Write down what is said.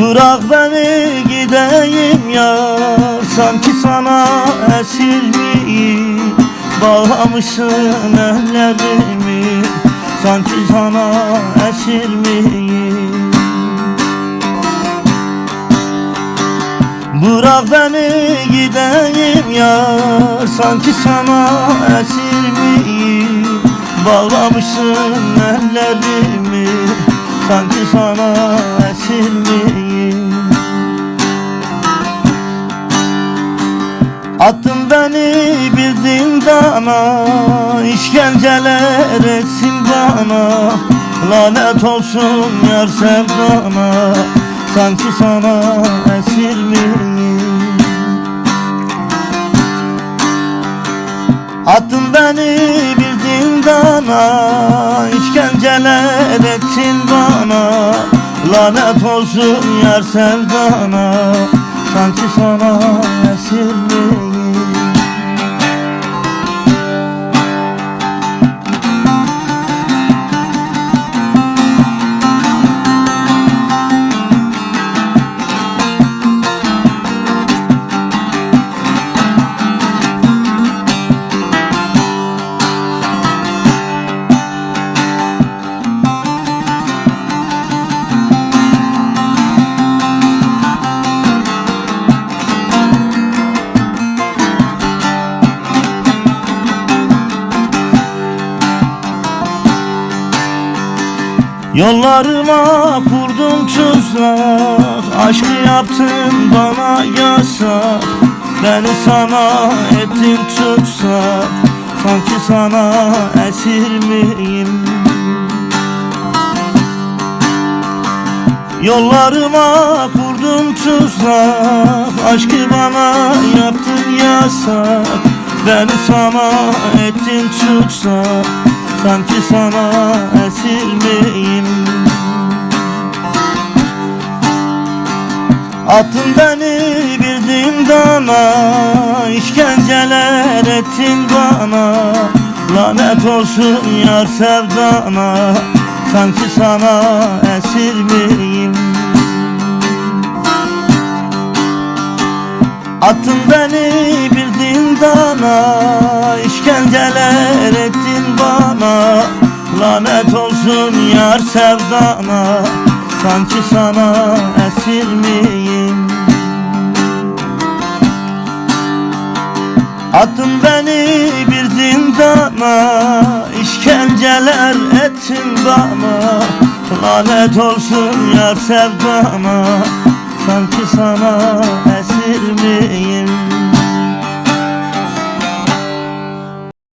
Bırak beni gideyim yar. Sanki sana esir miyim? Bağlamışsın ellerimi. Sanki sana esir miyim? Bırak beni gideyim yar. Sanki sana esir miyim? Bağlamışsın ellerimi. Sanki sana esir miyim Attın beni bir zindana işkenceler etsin bana. Lanet olsun yar sevdana Sanki sana esir miyim? Attın beni bir zindana işkenceler ettin bana. Lanet olsun yar sevdana Sanki sana esir miyim Yollarıma kurdun tuzak Aşkı yaptın bana yasak. Beni sana ettin tutsak. Sanki sana esir miyim? Yollarıma kurdun tuzak Aşkı bana yaptın yasak. Beni sana ettin tutsak Sanki sana esir miyim? Attın beni bir zindana işkenceler ettin bana. Lanet olsun yar sevdana Sanki sana esir miyim Attın beni bir zindana işkenceler ettin bana. Lanet olsun yar sevdana Sanki sana esir miyim? Attın beni bir zindana işkenceler ettin bana. Lanet olsun yar sevdana Sanki sana